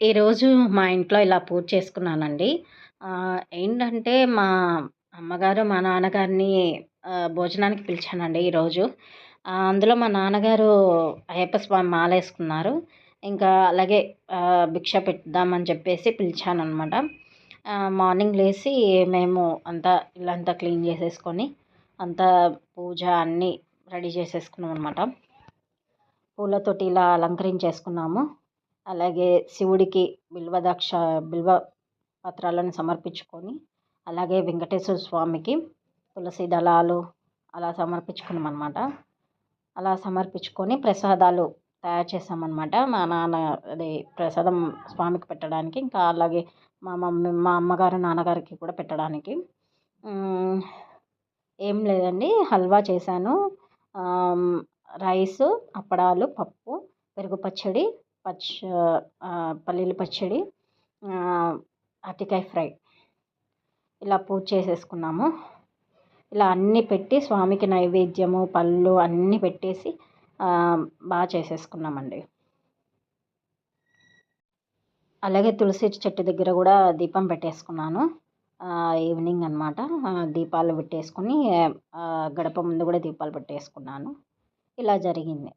ఈరోజు మా ఇంట్లో ఇలా పూజ చేసుకున్నానండి. ఏంటంటే మా అమ్మగారు మా నాన్నగారిని భోజనానికి పిలిచానండి ఈరోజు అందులో మా నాన్నగారు అయ్యప్ప స్వామి మాల వేసుకున్నారు. ఇంకా అలాగే భిక్ష పెడదామని చెప్పేసి పిలిచాను అనమాట మార్నింగ్ లేచి మేము అంతా ఇల్లంతా క్లీన్ చేసేసుకొని అంతా పూజ అన్నీ రెడీ చేసేసుకున్నాం అనమాట పూలతోటి ఇలా అలంకరించేసుకున్నాము. అలాగే శివుడికి బిల్వదక్ష బిల్వ పత్రాలను సమర్పించుకొని అలాగే వెంకటేశ్వర స్వామికి తులసి దళాలు అలా సమర్పించుకున్నాం అనమాట అలా సమర్పించుకొని ప్రసాదాలు తయారు చేసామన్నమాట మా నాన్న అదే ప్రసాదం స్వామికి పెట్టడానికి ఇంకా అలాగే మా మమ్మీ మా అమ్మగారు నాన్నగారికి కూడా పెట్టడానికి. ఏం లేదండి హల్వా చేశాను. రైసు అప్పడాలు పప్పు పెరుగు పచ్చడి పచ్చ పల్లీల పచ్చడి అరటికాయ ఫ్రై. ఇలా పూజ చేసేసుకున్నాము. ఇలా అన్నీ పెట్టి స్వామికి నైవేద్యము పళ్ళు అన్నీ పెట్టేసి బాగా చేసేసుకున్నామండి. అలాగే తులసి చెట్టు దగ్గర కూడా దీపం పెట్టేసుకున్నాను. ఈవినింగ్ అనమాట దీపాలు పెట్టేసుకుని గడప ముందు కూడా దీపాలు పెట్టేసుకున్నాను. ఇలా జరిగింది.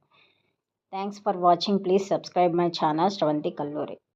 thanks for watching please subscribe my channel Sravanthi Kalluri